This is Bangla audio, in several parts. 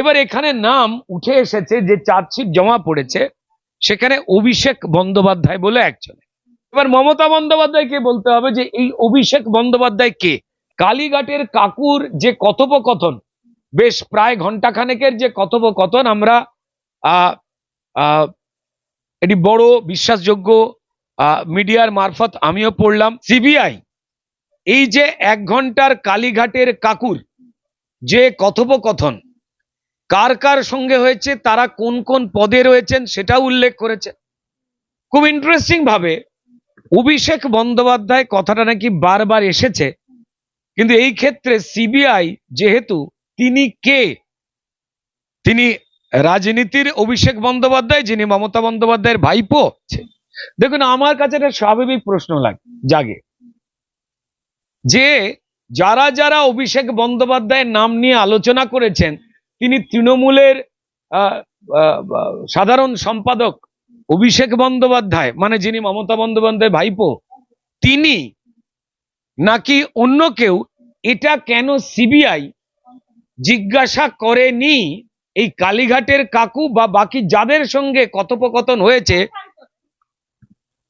এবার এখানে নাম উঠে এসেছে যে চার্জশিট জমা পড়েছে, সেখানে অভিষেক বন্দ্যোপাধ্যায় বলে একজন। এবার মমতা বন্দ্যোপাধ্যায়কে বলতে হবে যে এই অভিষেক বন্দ্যোপাধ্যায় কে? কালীঘাটের কাকুর যে কথোপকথন, বেশ প্রায় ঘন্টাখানেকের যে কথোপকথন আমরা এটি বড় বিশ্বাসযোগ্য মিডিয়ার মারফত আমিও পড়লাম। সিবিআই, এই যে এক ঘণ্টার কালীঘাটের কাকুর যে কথোপকথন কার কার সঙ্গে হয়েছে, তারা কোন কোন পদে রয়েছেন সেটাও উল্লেখ করেছে। খুব ইন্টারেস্টিং ভাবে অভিষেক বন্দ্যোপাধ্যায় কথাটা নাকি বারবার এসেছে, কিন্তু এই ক্ষেত্রে সিবিআই যেহেতু তিনি কে? তিনি রাজনীতির অভিষেক বন্দ্যোপাধ্যায়, যিনি মমতা বন্দ্যোপাধ্যায়ের ভাইপো দেখুন, আমার কাছে একটা স্বাভাবিক প্রশ্ন লাগে, জাগে। যে যারা যারা অভিষেক বন্দ্যোপাধ্যায়ের নাম নিয়ে আলোচনা করেছেন তিনি তৃণমূলের সাধারণ সম্পাদক অভিষেক বন্দ্যোপাধ্যায় মানে যিনি মমতা বন্দ্যোপাধ্যায় ভাইপো, তিনি নাকি অন্য কেউ, এটা কেন সিবিআই জিজ্ঞাসা করেনি? এই কালীঘাটের কাকু বা বাকি যাদের সঙ্গে কথোপকথন হয়েছে,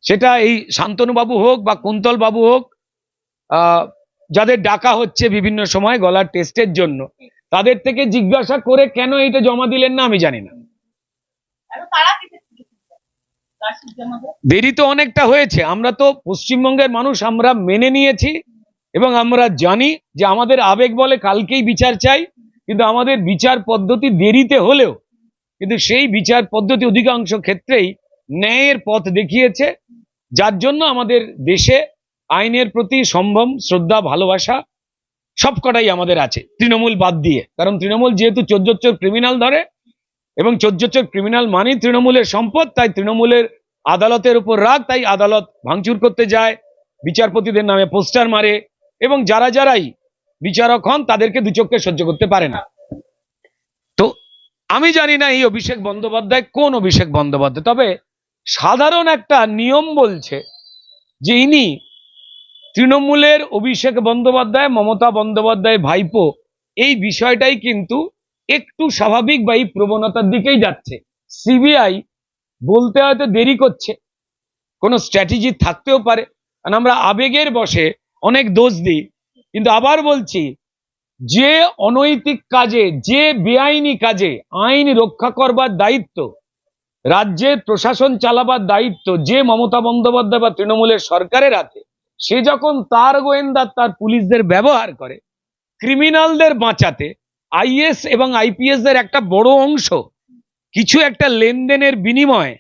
সেটা এই শান্তনু বাবু হোক বা কুন্তল বাবু হোক যাদের ডাকা হচ্ছে বিভিন্ন সময় গলার টেস্টের জন্য। তাদের থেকে জিজ্ঞাসা করে কেন এটা জমা দিলেন না আমি জানি না। দেরি তো অনেকটা হয়েছে। আমরা তো পশ্চিমবঙ্গের মানুষ আমরা মেনে নিয়েছি এবং আমরা জানি যে আমাদের আবেগ বলে কালকেই বিচার চাই কিন্তু আমাদের বিচার পদ্ধতি দেরিতে হলেও কিন্তু সেই বিচার পদ্ধতি অধিকাংশ ক্ষেত্রেই ন্যায়ের পথ দেখিয়েছে যার জন্য আমাদের দেশে আইনের প্রতি সম্ভ্রম শ্রদ্ধা ভালোবাসা সবকটাই আমাদের আছে, তৃণমূল বাদ দিয়ে। কারণ তৃণমূল যেহেতু চোদ্দোচ্চর ক্রিমিনাল ধরে, এবং চোদ্দোচ্চর ক্রিমিনাল মানেই তৃণমূলের সম্পদ, তাই তৃণমূলের আদালতের উপর রাগ, তাই আদালত ভাঙচুর করতে যায়, বিচারপতিদের নামে পোস্টার মারে, এবং যারা যারাই বিচারক হন, তাদেরকে দু চোখে সহ্য করতে পারে না। তো আমি জানি না এই অভিষেক বন্দ্যোপাধ্যায় কোন অভিষেক বন্দ্যোপাধ্যায়, তবে সাধারণ একটা নিয়ম বলছে যে ইনি তৃণমূলের অভিষেক বন্দ্যোপাধ্যায়, মমতা বন্দ্যোপাধ্যায় ভাইপো, এই বিষয়টাই কিন্তু একটু স্বাভাবিক বা এই প্রবণতার দিকেই যাচ্ছে। সিবিআই বলতে হয়তো দেরি করছে। কোনো স্ট্র্যাটেজি থাকতেও পারে। কারণ আমরা আবেগের বসে অনেক দোষ দিই। কিন্তু আবার বলছি, যে অনৈতিক কাজে, যে বেআইনি কাজে আইন রক্ষা করবার দায়িত্ব, রাজ্যের প্রশাসন চালাবার দায়িত্ব যে মমতা বন্দ্যোপাধ্যায় বা তৃণমূলের সরকারের হাতে সে যখন তার গোয়েন্দা তার পুলিশদের ব্যবহার করে, ক্রিমিনালদের বাঁচাতে, আইএস এবং আইপিএস এর একটা বড় অংশ, কিছু একটা লেনদেনের বিনিময়ে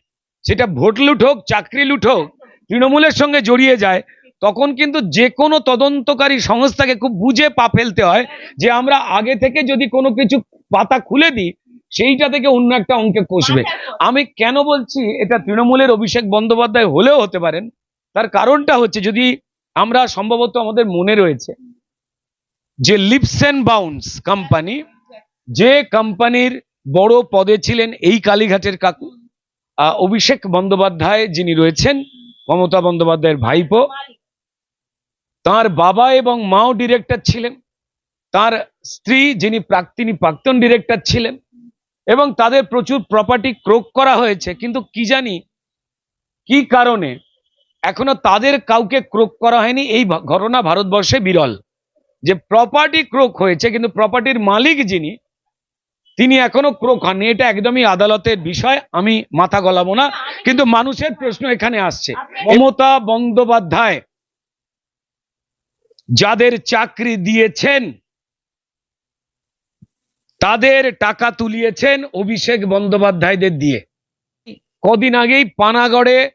সেটা ভোট লুট হোক, চাকরি লুট হোক, তৃণমূলের সঙ্গে জড়িয়ে যায়, তখন কিন্তু যে কোনো তদন্তকারী সংস্থাকে খুব বুঝে পা ফেলতে হয় যে আমরা আগে থেকে যদি কোনো কিছু পাতা খুলে দিই, সেইটা থেকে অন্য একটা অঙ্কে কষবে। আমি কেন বলছি এটা তৃণমূলের অভিষেক বন্দ্যোপাধ্যায় হলেও হতে পারেন, তার কারণটা হচ্ছে যদি আমরা সম্ভবত আমাদের মনে রয়েছে যে লিপস অ্যান্ড বাউন্স কোম্পানি যে কোম্পানির বড় পদে ছিলেন এই কালীঘাটের কাকু অভিষেক বন্দ্যোপাধ্যায় যিনি রয়েছেন, মমতা বন্দ্যোপাধ্যায়ের ভাইপো। তার বাবা এবং মাও ডিরেক্টর ছিলেন। তার স্ত্রী যিনি প্রাক- তিনি প্রাক্তন ডিরেক্টর ছিলেন। এবং তাদের প্রচুর প্রপার্টি ক্রোক করা হয়েছে। কিন্তু কি জানি কি কারণে এখনও তাদের কাউকে ক্রোক করা হয়নি। এই ঘটনা ভারতবর্ষে বিরল। যে প্রপার্টি ক্রোক হয়েছে, কিন্তু প্রপার্টির মালিক যিনি, তিনি এখনও ক্রোক হননি। এটা একদমই আদালতের বিষয়, আমি মাথা গলাবো না। কিন্তু মানুষের প্রশ্ন এখানে আসছে। মমতা বন্দ্যোপাধ্যায় যাদের চাকরি দিয়েছেন, তাদের টাকা তুলিয়েছেন অভিষেক বন্দ্যোপাধ্যায়দের দিয়ে। কদিন আগেই পানাগড়ে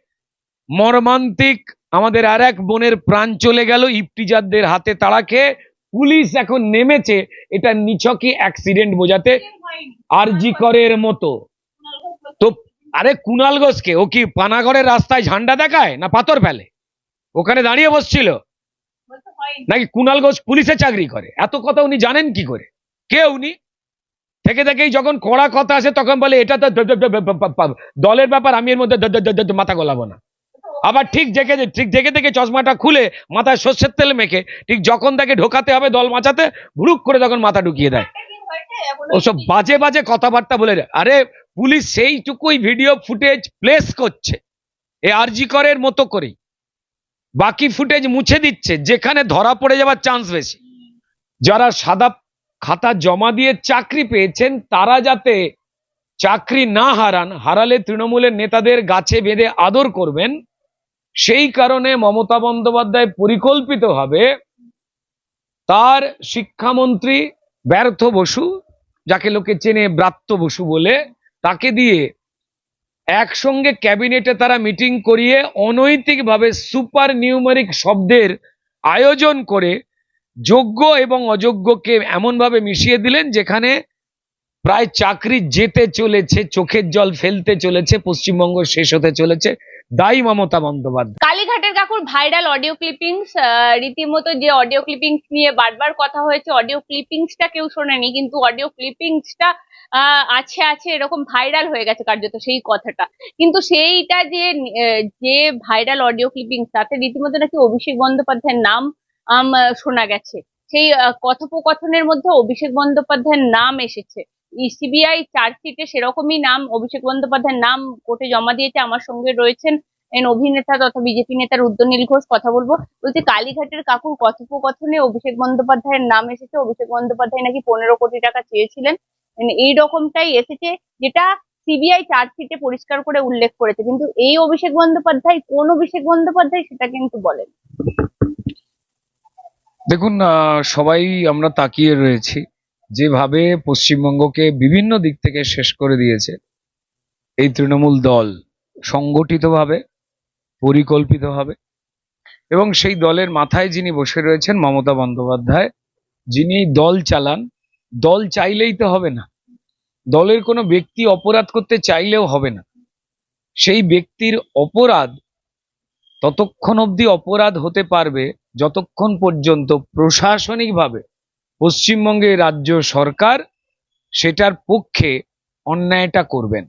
মর্মান্তিক আমাদের আর এক বোনের প্রাণ চলে গেল ইফটিজারদের হাতে তাড়া খেয়ে পুলিশ এখন নেমেছে। এটা নিছকই অ্যাক্সিডেন্ট বোঝাতে আরজি করের মতো। তো আরে কুনাল ঘোষকে, ও কি পানাগড়ের রাস্তায় ঝান্ডা দেখায় না পাথর ফেলে? ওখানে দাঁড়িয়ে বসছিল। নাকি কুনাল ঘোষ পুলিশে চাকরি করে? এত কথা উনি জানেন কি করে? কে উনি? থেকে থেকেই যখন কড়া কথা আসে তখন বলে, এটা তো দলের ব্যাপার, আমি এর মধ্যে মাথা গলাবো না। আবার ঠিক দেখে ঠিক দেখে দেখে চশমাটা খুলে মাথায় সর্ষের তেল মেখে, ঠিক যখন তাকে ঢোকাতে হবে দল মাচাতে ভুরুক করে তখন মাথা ঢুকিয়ে দেয়। ওসব বাজে বাজে কথাবার্তা বলে। আরে পুলিশ সেইটুকুই ভিডিও ফুটেজ প্লেস করছে। এ আরজি করের মতো করেই। বাকি ফুটেজ মুছে দিচ্ছে, যেখানে ধরা পড়ে যাওয়ার চান্স বেশি। যারা সাদা খাতা জমা দিয়ে চাকরি পেয়েছেন, তারা যাতে চাকরি না হারান, হারালে তৃণমূলের নেতাদের গাছে বেঁধে আদর করবেন সেই কারণে মমতা বন্দ্যোপাধ্যায় পরিকল্পিতভাবে তার শিক্ষামন্ত্রী ব্যর্থ বসু, যাকে লোকে চেনে ব্রাত্য বসু বলে, তাকে দিয়ে একসঙ্গে ক্যাবিনেটে তারা মিটিং করিয়ে অনৈতিকভাবে সুপার নিউমারিক শব্দের আয়োজন করে যোগ্য এবং অযোগ্যকে এমনভাবে মিশিয়ে দিলেন যেখানে প্রায় চাকরি যেতে চলেছে, চোখের জল ফেলতে চলেছে, পশ্চিমবঙ্গ শেষ হতে চলেছে। দায়ী মমতা বন্দ্যোপাধ্যায়। কালীঘাটের কাকুর ভাইরাল অডিও ক্লিপিংস রীতিমতো যে অডিও ক্লিপিংস নিয়ে বারবার কথা হয়েছে অডিও ক্লিপিংসটা কেউ শোনেনি, কিন্তু অডিও ক্লিপিংসটা আছে আছে, এরকম ভাইরাল হয়ে গেছে কার্যত সেই কথাটা। কিন্তু সেইটা যে যে ভাইরাল অডিও ক্লিপিংস তাতে রীতিমতো নাকি অভিষেক বন্দ্যোপাধ্যায়ের নাম শোনা গেছে। সেই কথোপকথনের মধ্যে অভিষেক বন্দ্যোপাধ্যায়ের নাম এসেছে। সিবিআই চার্জশিটে সেরকমই নাম, অভিষেক বন্দ্যোপাধ্যায়ের নাম কোর্টে জমা দিয়েছে, আমার সঙ্গে রয়েছেন অভিনেতা তথা বিজেপি নেতার উদ্যনীল ঘোষ, কথা বলব। বলছি, কালীঘাটের কাকুর কথোপকথনে অভিষেক বন্দ্যোপাধ্যায়ের নাম এসেছে। অভিষেক বন্দ্যোপাধ্যায় নাকি পনেরো কোটি টাকা চেয়েছিলেন। এই রকমটাই এসেছে, যেটা সিবিআই চার্জশিটে পরিষ্কার করে উল্লেখ করেছে। কিন্তু এই অভিষেক বন্দ্যোপাধ্যায়, কোন অভিষেক বন্দ্যোপাধ্যায় সেটা কিন্তু বলেন। দেখুন সবাই আমরা তাকিয়ে রয়েছি। যেভাবে পশ্চিমবঙ্গকে বিভিন্ন দিক থেকে শেষ করে দিয়েছে, এই তৃণমূল দল সংগঠিতভাবে, পরিকল্পিতভাবে, এবং সেই দলের মাথায় যিনি বসে রয়েছেন মমতা বন্দ্যোপাধ্যায়, যিনি দল চালান, দল চাইলেই তো হবে না। দলের কোনো ব্যক্তি অপরাধ করতে চাইলেও হবে না। সেই ব্যক্তির অপরাধ ততক্ষণ অবধি অপরাধ হতে পারবে যতক্ষণ পর্যন্ত প্রশাসনিকভাবে পশ্চিমবঙ্গের রাজ্য সরকার সেটার পক্ষে অন্যায়টা করবেন।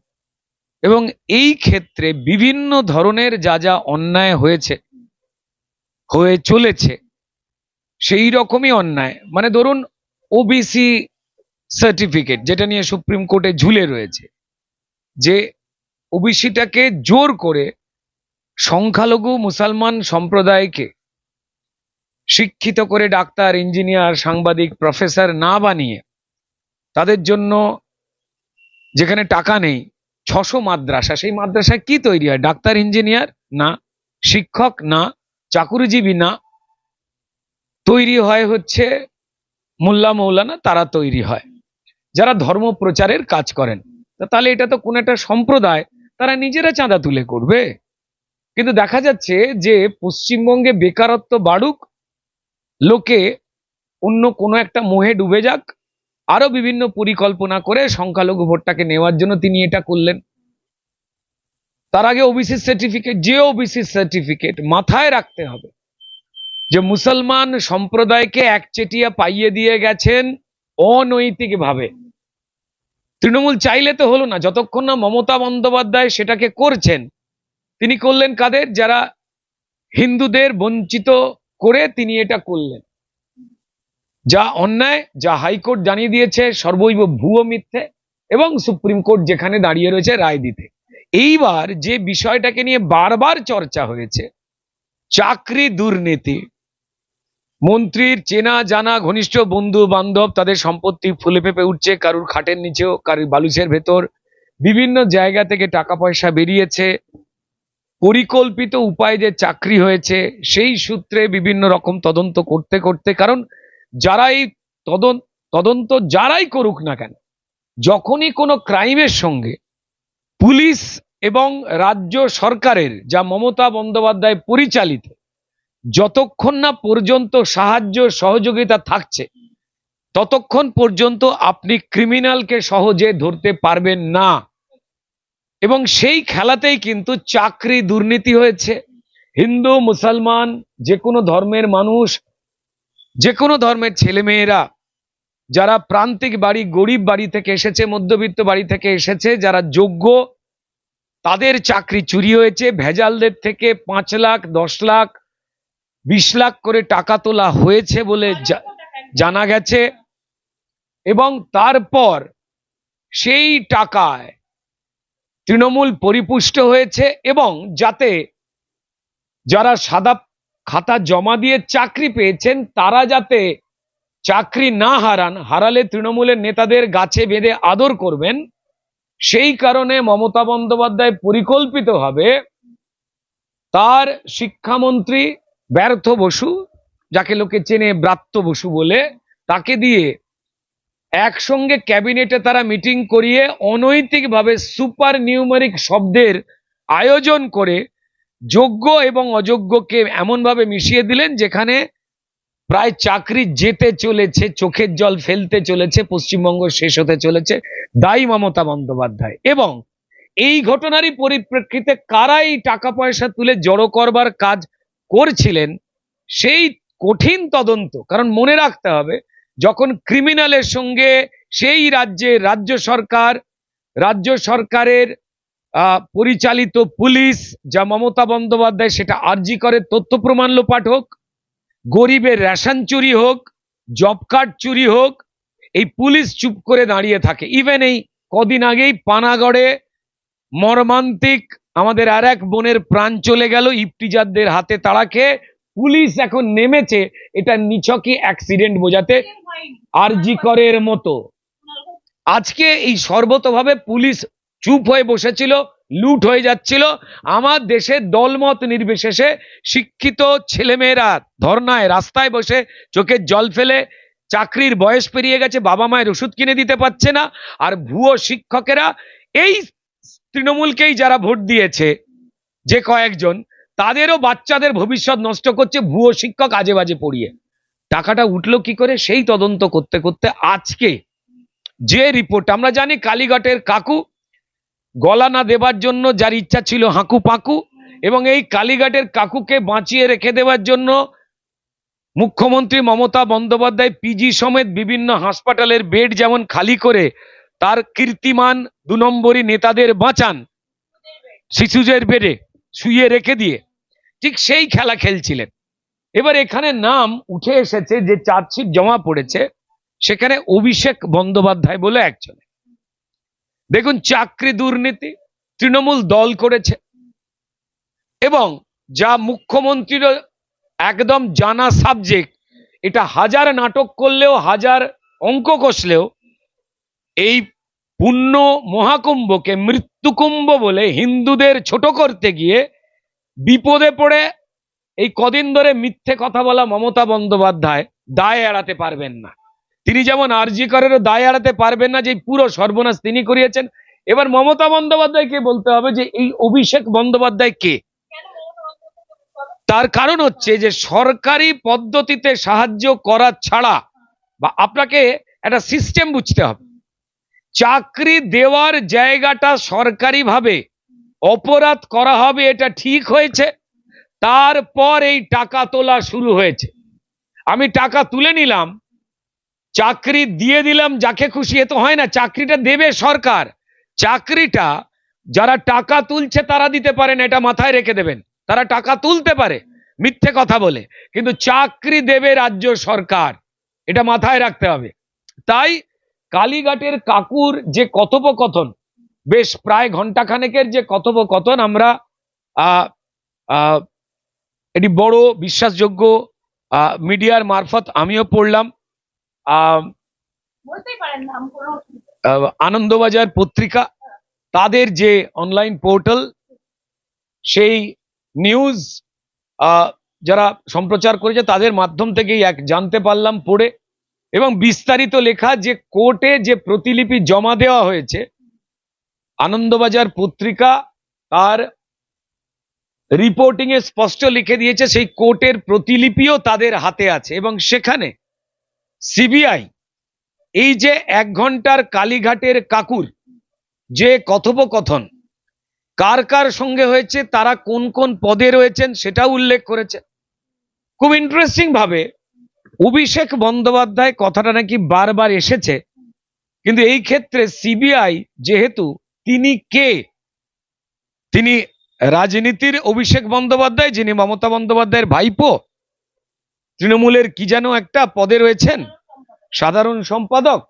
এবং এই ক্ষেত্রে বিভিন্ন ধরনের যা যা অন্যায় হয়েছে, হয়ে চলেছে, সেই রকমই অন্যায়। মানে ধরুন ওবিসি সার্টিফিকেট যেটা নিয়ে সুপ্রিম কোর্টে ঝুলে রয়েছে, যে ওবিসিটাকে জোর করে সংখ্যালঘু মুসলমান সম্প্রদায়কে শিক্ষিত করে ডাক্তার, ইঞ্জিনিয়ার, সাংবাদিক, প্রফেসর না বানিয়ে তাদের জন্য যেখানে টাকা নেই, ছশো মাদ্রাসা, সেই মাদ্রাসায় কি তৈরি হয়? ডাক্তার, ইঞ্জিনিয়ার না, শিক্ষক না, চাকুরিজীবী না, তৈরি হয় হচ্ছে মোল্লা মৌলানা, তারা তৈরি হয়। যারা ধর্ম প্রচারের কাজ করেন তাহলে এটা তো কোন একটা সম্প্রদায়, তারা নিজেরা চাঁদা তুলে করবে। কিন্তু দেখা যাচ্ছে যে পশ্চিমবঙ্গে বেকারত্ব বাড়ুক লোকে অন্য কোনো একটা মোহে ডুবে যাক, আরও বিভিন্ন পরিকল্পনা করে সংখ্যালঘু ভোটটাকে নেওয়ার জন্য তিনি এটা করলেন। তার আগে ওবিসি সার্টিফিকেট যে ওবিসি সার্টিফিকেট মাথায় রাখতে হবে যে মুসলমান সম্প্রদায়কে একচেটিয়া পাইয়ে দিয়ে গেছেন অনৈতিকভাবে। তৃণমূল চাইলে তো হলো না, যতক্ষণ না মমতা বন্দ্যোপাধ্যায় সেটাকে করছেন, তিনি করলেন কাদের? যারা হিন্দুদের বঞ্চিত করে তিনি এটা করলেন। যা অন্যায়, যা হাইকোর্ট জানিয়ে দিয়েছে, সর্বৈব ভুয়ো মিথ্যে এবং সুপ্রিম কোর্ট যেখানে দাঁড়িয়ে রয়েছে রায় দিতে। এইবার যে বিষয়টাকে নিয়ে বারবার চর্চা হয়েছে, চাকরি দুর্নীতি। মন্ত্রীর চেনা জানা ঘনিষ্ঠ বন্ধু বান্ধব তাদের সম্পত্তি ফুলে ফেপে উঠছে, কারুর খাটের নিচেও, কারুর বালুচের ভেতর। বিভিন্ন জায়গা থেকে টাকা পয়সা বেরিয়েছে। পরিকল্পিত উপায়ে যে চাকরি হয়েছে, সেই সূত্রে বিভিন্ন রকম তদন্ত করতে করতে, কারণ যারা এই তদন্ত তদন্ত যারাই করুক না কেন, যখনই কোনো ক্রাইমের সঙ্গে পুলিশ এবং রাজ্য সরকারের যা মমতা বন্দ্যোপাধ্যায় পরিচালিত, যতক্ষণ না পর্যন্ত সাহায্য সহযোগিতা থাকছে, ততক্ষণ পর্যন্ত আপনি ক্রিমিনালকে সহজে ধরতে পারবেন না। এবং সেই খেলাতেই কিন্তু চাকরি দুর্নীতি হয়েছে। হিন্দু, মুসলমান, যে কোনো ধর্মের মানুষ, যে কোনো ধর্মের ছেলেমেয়েরা, যারা প্রান্তিক বাড়ি, গরিব বাড়ি থেকে এসেছে, মধ্যবিত্ত বাড়ি থেকে এসেছে, যারা যোগ্য, তাদের চাকরি চুরি হয়েছে। ভেজালদের থেকে পাঁচ লাখ, দশ লাখ, বিশ লাখ করে টাকা তোলা হয়েছে বলে জানা গেছে। এবং তারপর সেই টাকায় তৃণমূল পরিপুষ্ট হয়েছে এবং যাতে যারা সাদা খাতা জমা দিয়ে চাকরি পেয়েছেন, তারা যাতে চাকরি না হারান, হারালে তৃণমূলের নেতাদের গাছে বেঁধে আদর করবেন। সেই কারণে মমতা বন্দ্যোপাধ্যায় পরিকল্পিতভাবে তার শিক্ষামন্ত্রী ব্যর্থ বসু, যাকে লোকে চেনে ব্রাত্য বসু বলে, তাকে দিয়ে একসঙ্গে ক্যাবিনেটে তারা মিটিং করিয়ে অনৈতিকভাবে সুপার নিউমারিক শব্দের আয়োজন করে যোগ্য এবং অযোগ্যকে এমনভাবে মিশিয়ে দিলেন যেখানে প্রায় চাকরি যেতে চলেছে, চোখের জল ফেলতে চলেছে, পশ্চিমবঙ্গ শেষ হতে চলেছে, দায়ী মমতা বন্দ্যোপাধ্যায়। এবং এই ঘটনারই পরিপ্রেক্ষিতে কারা এই টাকা পয়সা তুলে জড়ো করবার কাজ করছিলেন, সেই কঠিন তদন্ত, কারণ মনে রাখতে হবে যখন ক্রিমিনালের সঙ্গে সেই রাজ্যের রাজ্য সরকার, রাজ্য সরকারের পরিচালিত পুলিশ যা মমতা বন্দ্যোপাধ্যায় সেটা আর্জি করে, তথ্য প্রমাণ লোপাট হোক, গরিবের রেশন চুরি হোক, জব কার্ড চুরি হোক, এই পুলিশ চুপ করে দাঁড়িয়ে থাকে। ইভেন এই কদিন আগেই পানাগড়ে মর্মান্তিক আমাদের আর এক বোনের প্রাণ চলে গেল ইফটিজারদের হাতে তাড়া খেয়ে পুলিশ এখন নেমেছে, এটা নিছকই অ্যাক্সিডেন্ট বোঝাতে আরজি করের মতো। আজকে এই সর্বতভাবে পুলিশ চুপ হয়ে বসেছিল, লুট হয়ে যাচ্ছিল। আমার দেশের দলমত নির্বিশেষে শিক্ষিত ছেলেমেয়েরা ধর্নায় রাস্তায় বসে চোখের জল ফেলে চাকরির বয়স পেরিয়ে গেছে, বাবা মায়ের ওষুধ কিনে দিতে পারছে না, আর ভুয়ো শিক্ষকেরা এই তৃণমূলকেই যারা ভোট দিয়েছে, যে কয়েকজন তাদেরও বাচ্চাদের ভবিষ্যৎ নষ্ট করছে, ভুয়ো শিক্ষক আজে বাজে পড়িয়ে। টাকাটা উঠল কি করে? সেই তদন্ত করতে করতে আজকে যে রিপোর্ট, আমরা জানি কালীঘাটের কাকু, গলা না দেবার জন্য যার ইচ্ছা ছিল হাঁকু পাকু, এবং এই কালীঘাটের কাকুকে বাঁচিয়ে রেখে দেওয়ার জন্য মুখ্যমন্ত্রী মমতা বন্দ্যোপাধ্যায় পিজি সমেত বিভিন্ন হাসপাতালের বেড যেমন খালি করে তার কীর্তিমান দু নম্বরী নেতাদের বাঁচান, শিশুদের বেডে। শুয়ে রেখে দিয়ে ঠিক সেই খেলা খেলছিলেন। এবার এখানে নাম উঠে এসেছে যে চার্জশিট জমা পড়েছে, সেখানে অভিষেক বন্দ্যোপাধ্যায় বলে একজন। দেখুন, চাকরি দুর্নীতি তৃণমূল দল করেছে এবং যা মুখ্যমন্ত্রীর একদম জানা সাবজেক্ট এটা হাজার নাটক করলেও, হাজার অঙ্ক কষলেও এই পুণ্য মহাকুম্ভকে মৃত্যুকুম্ভ বলে হিন্দুদের ছোট করতে গিয়ে বিপদে পড়ে এই কদিন ধরে মিথ্যে কথা বলা মমতা বন্দ্যোপাধ্যায় দায় এড়াতে পারবেন না। তিনি যেমন আরজি করেরও দায় এড়াতে পারবেন না, যে পুরো সর্বনাশ তিনি করিয়েছেন। এবার মমতা বন্দ্যোপাধ্যায়কে বলতে হবে যে এই অভিষেক বন্দ্যোপাধ্যায় কে? তার কারণ হচ্ছে যে সরকারি পদ্ধতিতে সাহায্য করা ছাড়া বা আপনাকে একটা সিস্টেম বুঝতে হবে। চাকরি দেওয়ার জায়গাটা সরকারিভাবে অপরাধ করা হবে, এটা ঠিক হয়েছে। তারপর এই টাকা তোলা শুরু হয়েছে। আমি টাকা তুলে নিলাম, চাকরি দিয়ে দিলাম যাকে খুশি, এ তো হয় না, চাকরিটা দেবে সরকার। চাকরিটা যারা টাকা তুলছে তারা দিতে পারেন এটা মাথায় রেখে দেবেন। তারা টাকা তুলতে পারে, মিথ্যে কথা বলে, কিন্তু চাকরি দেবে রাজ্য সরকার, এটা মাথায় রাখতে হবে। তাই কালীঘাটের কাকুর যে কথোপকথন বেশ প্রায় ঘন্টাখানেকের যে কথোপকথন আমরা আহ, আহ, এটি বড় বিশ্বাসযোগ্য মিডিয়ার মারফত আমিও পড়লাম। আনন্দবাজার পত্রিকা তাদের যে অনলাইন পোর্টাল সেই নিউজ আহ, যারা সম্প্রচার করেছে তাদের মাধ্যম থেকেই এক জানতে পারলাম পড়ে। এবং বিস্তারিত লেখা যে কোর্টে যে প্রতিলিপি জমা দেওয়া হয়েছে, আনন্দবাজার পত্রিকা তার রিপোর্টিং এ স্পষ্ট লিখে দিয়েছে, সেই কোর্টের প্রতিলিপিও তাদের হাতে আছে এবং সেখানে সিবিআই এই যে এক ঘণ্টার কালীঘাটের কাকুর যে কথোপকথন, কার কার সঙ্গে হয়েছে, তারা কোন কোন পদে রয়েছেন সেটাও উল্লেখ করেছে। খুব ইন্টারেস্টিং ভাবে অভিষেক বন্দ্যোপাধ্যায় কথাটা নাকি বারবার এসেছে। কিন্তু এই ক্ষেত্রে সিবিআই যেহেতু তিনি কে? তিনি রাজনীতির অভিষেক বন্দ্যোপাধ্যায়, যিনি মমতা বন্দ্যোপাধ্যায়ের ভাইপো। তৃণমূলের কি যেন একটা পদে রয়েছেন? সাধারণ সম্পাদক?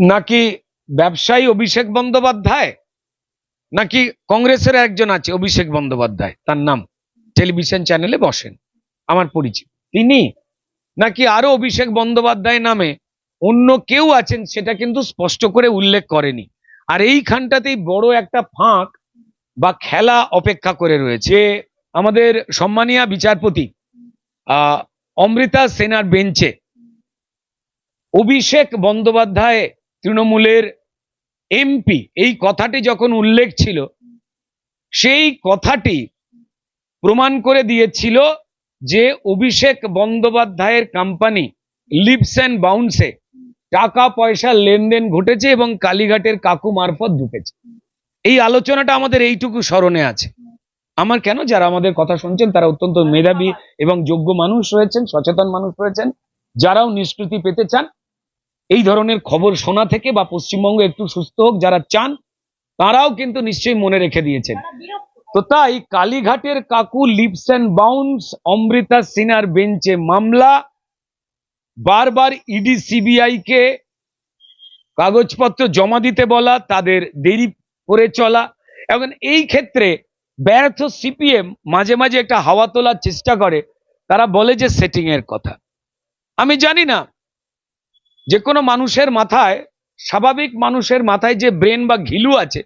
নাকি ব্যবসায়ী অভিষেক বন্দ্যোপাধ্যায়? নাকি কংগ্রেসের একজন আছে অভিষেক বন্দ্যোপাধ্যায়? তার নাম টেলিভিশন চ্যানেলে বসেন। আমার পরিচিত। তিনি নাকি আরও অভিষেক বন্দ্যোপাধ্যায় নামে অন্য কেউ আছেন সেটা কিন্তু স্পষ্ট করে উল্লেখ করেনি। আর এইখানটাতেই বড় একটা ফাঁক বা খেলা অপেক্ষা করে রয়েছে। আমাদের সম্মানীয় বিচারপতি আহ অমৃতা সেনার বেঞ্চে অভিষেক বন্দ্যোপাধ্যায় তৃণমূলের এমপি, এই কথাটি যখন উল্লেখ ছিল, সেই কথাটি প্রমাণ করে দিয়েছিল যে অভিষেক বন্দ্যোপাধ্যায়ের কোম্পানি লিপস অ্যান্ড বাউন্সে টাকা পয়সা লেনদেন ঘটেছে এবং কালীঘাটের কাকু মারফত ঢুকেছে এই আলোচনাটা আমাদের এইটুকু স্মরণে আছে। আমার কেন যারা আমাদের কথা শুনছেন, তারা অত্যন্ত মেধাবী এবং যোগ্য মানুষ রয়েছেন, সচেতন মানুষ রয়েছেন, যারাও নিষ্কৃতি পেতে চান, এই ধরনের খবর শোনা থেকে বা পশ্চিমবঙ্গ একটু সুস্থ হোক, যারা চান, তারাও কিন্তু নিশ্চয়ই মনে রেখে দিয়েছেন। তো তাই কালীঘাটের কাকু লিপস অ্যান্ড বাউন্স, অমৃতা সিনার বেঞ্চে মামলা, বারবার ইডি সিবিআই কে কাগজপত্র জমা দিতে বলা, তাদের দেরি করে চলা। এখন এই ক্ষেত্রে ব্যর্থ সিপিএম মাঝে মাঝে একটা হাওয়া তোলার চেষ্টা করে, তারা বলে যে সেটিং এর কথা। আমি জানি না, যে কোনো মানুষের মাথায়, স্বাভাবিক মানুষের মাথায় যে ব্রেন বা ঘিলু আছে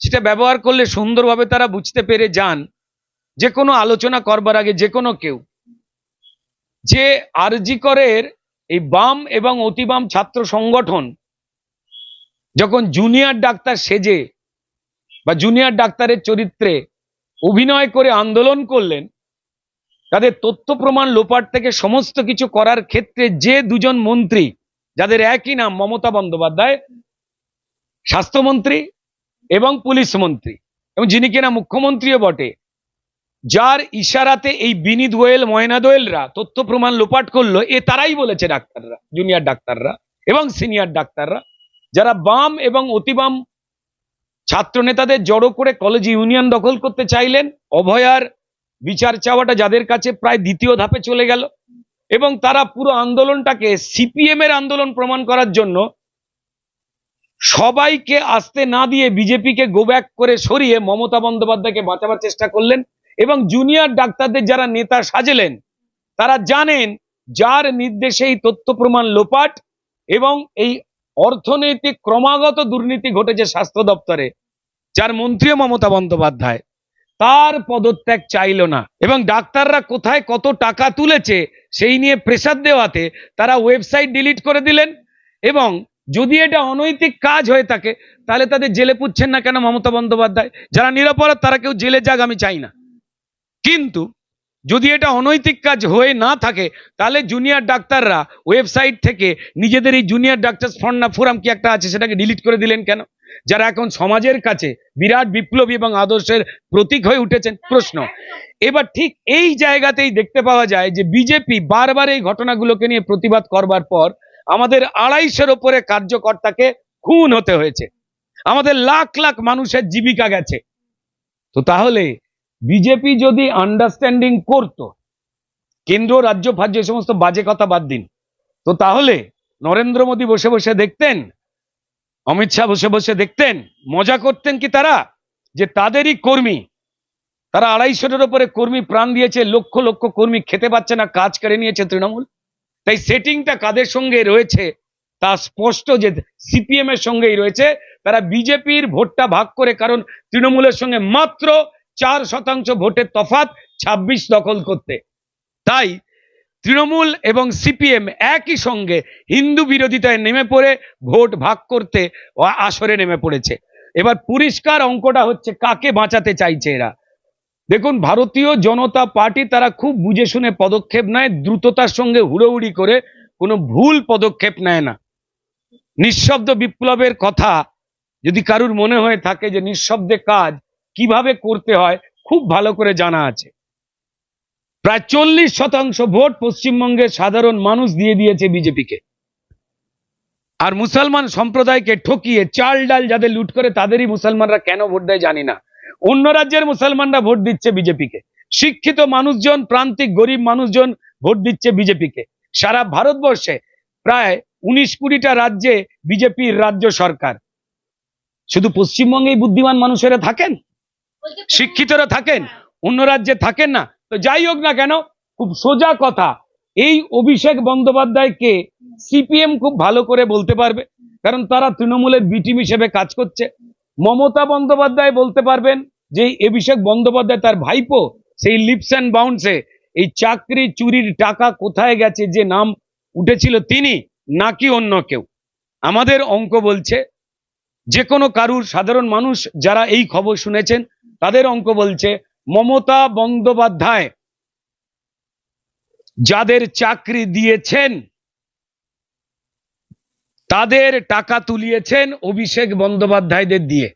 সেটা ব্যবহার করলে সুন্দরভাবে তারা বুঝতে পেরে যান। যে কোনো আলোচনা করবার আগে যে কোনো কেউ। যে আরজি করের এই বাম এবং অতিবাম ছাত্র সংগঠন যখন জুনিয়র ডাক্তার সেজে বা জুনিয়র ডাক্তারের চরিত্রে অভিনয় করে আন্দোলন করলেন, তাদের তথ্য প্রমাণ লোপাট থেকে সমস্ত কিছু করার ক্ষেত্রে যে দুজন মন্ত্রী, যাদের একই নাম মমতা বন্দ্যোপাধ্যায়, স্বাস্থ্যমন্ত্রী এবং পুলিশ মন্ত্রী, এবং যিনি কিনা মুখ্যমন্ত্রীও বটে, যার ইশারাতে এই বিনীত গোয়েল, ময়না দোয়েলরা তথ্য প্রমাণ লোপাট করল, এ তারাই বলেছে ডাক্তাররা, জুনিয়র ডাক্তাররা এবং সিনিয়র ডাক্তাররা, যারা বাম এবং অতিবাম ছাত্র নেতাদের জড়ো করে কলেজ ইউনিয়ন দখল করতে চাইলেন, অভয়ার বিচার চাওয়াটা যাদের কাছে প্রায় দ্বিতীয় ধাপে চলে গেল, এবং তারা পুরো আন্দোলনটাকে সিপিএম এর আন্দোলন প্রমাণ করার জন্য সবাইকে আসতে না দিয়ে বিজেপিকে গো ব্যাক করে সরিয়ে মমতা বন্দ্যোপাধ্যায়কে বাঁচাবার চেষ্টা করলেন এবং জুনিয়র ডাক্তারদের যারা নেতা সাজলেন, তারা জানেন যার নির্দেশে এই তথ্য প্রমাণ লোপাট এবং এই অর্থনৈতিক ক্রমাগত দুর্নীতি ঘটেছে স্বাস্থ্য দপ্তরে, যার মন্ত্রীও মমতা বন্দ্যোপাধ্যায়। তার পদত্যাগ চাইল না এবং ডাক্তাররা কোথায় কত টাকা তুলেছে সেই নিয়ে প্রেসার দেওয়াতে তারা ওয়েবসাইট ডিলিট করে দিলেন এবং যদি এটা অনৈতিক কাজ হয়ে থাকে, তাহলে তাদের জেলে পুচ্ছেন না কেন মমতা বন্দ্যোপাধ্যায়? যারা নিরাপরাধ, তারা কেউ জেলে যাক, আমি চাই না। কিন্তু যদি এটা অনৈতিক কাজ হয়ে না থাকে, তাহলে জুনিয়র ডাক্তাররা ওয়েবসাইট থেকে নিজেদের এই জুনিয়র ডাক্তার ফন্ড না ফোরাম কি একটা আছে, সেটাকে ডিলিট করে দিলেন কেন? যারা এখন সমাজের কাছে বিরাট বিপ্লবী এবং আদর্শের প্রতীক হয়ে উঠেছেন, প্রশ্ন। এবার ঠিক এই জায়গাতেই দেখতে পাওয়া যায় যে, বিজেপি বারবার এই ঘটনাগুলোকে নিয়ে প্রতিবাদ করবার পর আমাদের আড়াইশের ওপরে কার্যকর্তাকে খুন হতে হয়েছে। আমাদের লাখ লাখ মানুষের জীবিকা গেছে। তো তাহলে বিজেপি যদি আন্ডারস্ট্যান্ডিং করত, কেন্দ্র, রাজ্য, ফাজ্য, এই সমস্ত বাজে কথা বাদ দিন। তো তাহলে নরেন্দ্র মোদী বসে বসে দেখতেন, অমিত শাহ বসে বসে দেখতেন, মজা করতেন কি তারা? যে তাদেরই কর্মী, তারা আড়াইশোটার উপরে কর্মী প্রাণ দিয়েছে, লক্ষ লক্ষ কর্মী খেতে পাচ্ছে না, কাজ করে নিয়েছে তৃণমূল। তাই সেটিংটা কাদের সঙ্গে রয়েছে, তা স্পষ্ট যে সিপিএম এর সঙ্গেই রয়েছে। তারা বিজেপির ভোটটা ভাগ করে, কারণ তৃণমূলের সঙ্গে মাত্র চার শতাংশ ভোটের তফাত ছাব্বিশ দখল করতে। তাই তৃণমূল এবং সিপিএম একই সঙ্গে হিন্দু বিরোধিতায় নেমে পড়ে, ভোট ভাগ করতে আসরে নেমে পড়েছে। এবার পরিষ্কার অঙ্কটা হচ্ছে কাকে বাঁচাতে চাইছে এরা। দেখুন, ভারতীয় জনতা পার্টি তারা খুব বুঝে শুনে পদক্ষেপ নেয়, দ্রুততার সঙ্গে হুড়োহুড়ি করে কোনো ভুল পদক্ষেপ নেয় না। নিঃশব্দ বিপ্লবের কথা যদি কারুর মনে হয়ে থাকে যে নিঃশব্দে কাজ কীভাবে করতে হয়, খুব ভালো করে জানা আছে। প্রায় চল্লিশ শতাংশ ভোট পশ্চিমবঙ্গের সাধারণ মানুষ দিয়ে দিয়েছে বিজেপিকে। আর মুসলমান সম্প্রদায়কে ঠকিয়ে চাল ডাল যাদের লুট করে, তাদেরই মুসলমানরা কেন ভোট দেয় জানি না। অন্য রাজ্যের মুসলমানরা ভোট দিচ্ছে বিজেপিকে। শিক্ষিত মানুষজন, প্রান্তিক গরিব মানুষজন ভোট দিচ্ছে বিজেপিকে। সারা ভারতবর্ষে প্রায় উনিশ কুড়িটা রাজ্যে বিজেপির রাজ্য সরকার। শুধু পশ্চিমবঙ্গেই বুদ্ধিমান মানুষেরা থাকেন? শিক্ষিতরা থাকেন? অন্য রাজ্যে থাকেন না? তো যাই হোক না কেন, খুব সোজা কথা, এই অভিষেক বন্দ্যোপাধ্যায়কে সিপিএম খুব ভালো করে বলতে পারবে। কারণ তারা তৃণমূলের বিটিম হিসেবে কাজ করছে। মমতা বন্দ্যোপাধ্যায় বলতে পারবেন যে অভিষেক বন্দ্যোপাধ্যায় তার ভাইপো, সেই লিপস অ্যান্ড বাউন্সে এই চাকরি চুরির টাকা কোথায় গেছে, যে নাম উঠেছিল তিনি, নাকি অন্য কেউ। আমাদের অঙ্ক বলছে, যে কোনো কারুর সাধারণ মানুষ যারা এই খবর শুনেছেন, তাদের অঙ্ক বলছে, মমতা বন্দ্যোপাধ্যায় যাদের চাকরি দিয়েছেন তাদের টাকা তুলিয়েছেন অভিষেক বন্দ্যোপাধ্যায়দের দিয়ে।